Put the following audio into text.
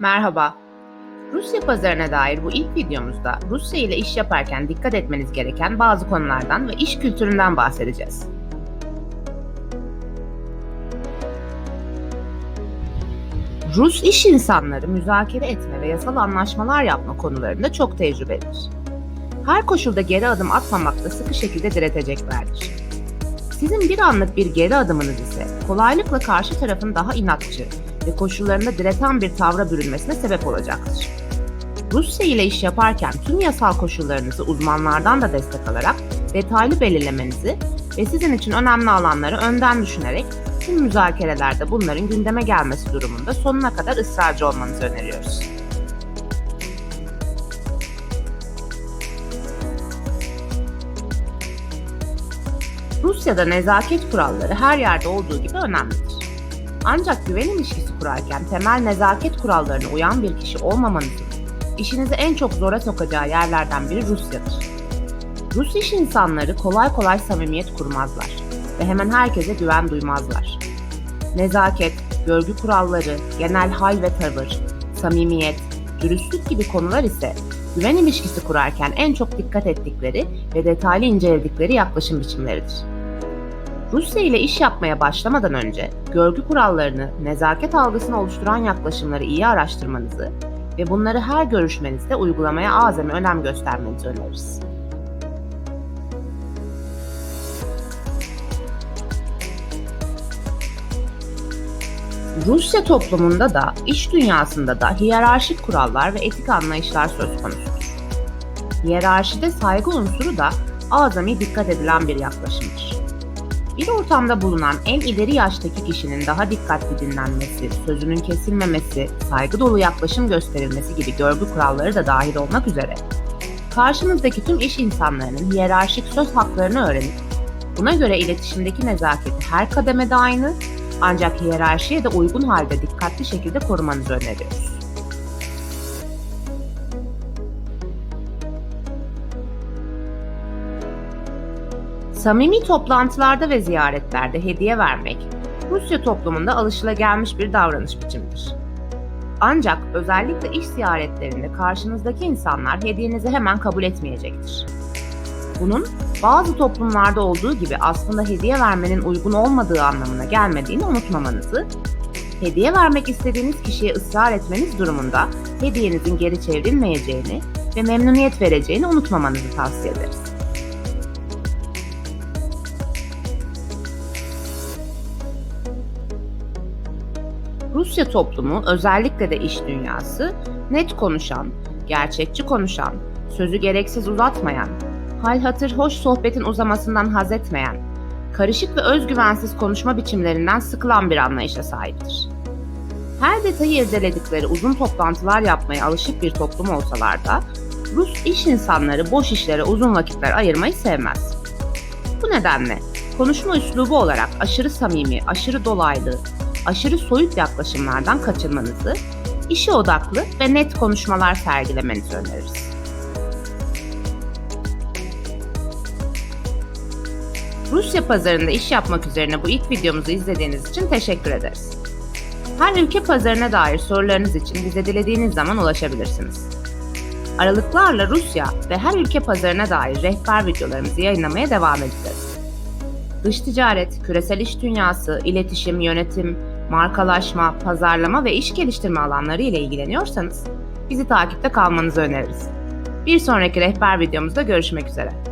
Merhaba. Rusya pazarına dair bu ilk videomuzda Rusya ile iş yaparken dikkat etmeniz gereken bazı konulardan ve iş kültüründen bahsedeceğiz. Rus iş insanları müzakere etme ve yasal anlaşmalar yapma konularında çok tecrübelidir. Her koşulda geri adım atmamakta sıkı şekilde direteceklerdir. Sizin bir anlık bir geri adımınız ise kolaylıkla karşı tarafın daha inatçı ve koşullarında direten bir tavra bürünmesine sebep olacaktır. Rusya ile iş yaparken tüm yasal koşullarınızı uzmanlardan da destek alarak detaylı belirlemenizi ve sizin için önemli alanları önden düşünerek tüm müzakerelerde bunların gündeme gelmesi durumunda sonuna kadar ısrarcı olmanızı öneriyoruz. Rusya'da nezaket kuralları her yerde olduğu gibi önemlidir. Ancak güven ilişkisi kurarken temel nezaket kurallarına uyan bir kişi olmamanızın işinizi en çok zora sokacağı yerlerden biri Rusya'dır. Rus iş insanları kolay kolay samimiyet kurmazlar ve hemen herkese güven duymazlar. Nezaket, görgü kuralları, genel hal ve tavır, samimiyet, dürüstlük gibi konular ise güven ilişkisi kurarken en çok dikkat ettikleri ve detaylı inceledikleri yaklaşım biçimleridir. Rusya ile iş yapmaya başlamadan önce görgü kurallarını, nezaket algısını oluşturan yaklaşımları iyi araştırmanızı ve bunları her görüşmenizde uygulamaya azami önem göstermenizi öneririz. Rusya toplumunda da, iş dünyasında da hiyerarşik kurallar ve etik anlayışlar söz konusudur. Hiyerarşide saygı unsuru da azami dikkat edilen bir yaklaşımdır. Bir ortamda bulunan en ileri yaştaki kişinin daha dikkatli dinlenmesi, sözünün kesilmemesi, saygı dolu yaklaşım gösterilmesi gibi görgü kuralları da dahil olmak üzere karşınızdaki tüm iş insanlarının hiyerarşik söz haklarını öğrenip buna göre iletişimdeki nezaketi her kademede aynı ancak hiyerarşiye de uygun halde dikkatli şekilde korumanızı öneriyoruz. Samimi toplantılarda ve ziyaretlerde hediye vermek, Rusya toplumunda alışılagelmiş bir davranış biçimidir. Ancak özellikle iş ziyaretlerinde karşınızdaki insanlar hediyenizi hemen kabul etmeyecektir. Bunun bazı toplumlarda olduğu gibi aslında hediye vermenin uygun olmadığı anlamına gelmediğini unutmamanızı, hediye vermek istediğiniz kişiye ısrar etmeniz durumunda hediyenizin geri çevrilmeyeceğini ve memnuniyet vereceğini unutmamanızı tavsiye ederiz. Rusya toplumu özellikle de iş dünyası net konuşan, gerçekçi konuşan, sözü gereksiz uzatmayan, hal hatır hoş sohbetin uzamasından haz etmeyen, karışık ve özgüvensiz konuşma biçimlerinden sıkılan bir anlayışa sahiptir. Her detayı irdeledikleri uzun toplantılar yapmaya alışık bir toplum olsalar da Rus iş insanları boş işlere uzun vakitler ayırmayı sevmez. Bu nedenle konuşma üslubu olarak aşırı samimi, aşırı dolaylı, aşırı soyut yaklaşımlardan kaçınmanızı, işe odaklı ve net konuşmalar sergilemenizi öneririz. Rusya pazarında iş yapmak üzerine bu ilk videomuzu izlediğiniz için teşekkür ederiz. Her ülke pazarına dair sorularınız için bize dilediğiniz zaman ulaşabilirsiniz. Aralıklarla Rusya ve her ülke pazarına dair rehber videolarımızı yayınlamaya devam edeceğiz. Dış ticaret, küresel iş dünyası, iletişim, yönetim, markalaşma, pazarlama ve iş geliştirme alanları ile ilgileniyorsanız bizi takipte kalmanızı öneririz. Bir sonraki rehber videomuzda görüşmek üzere.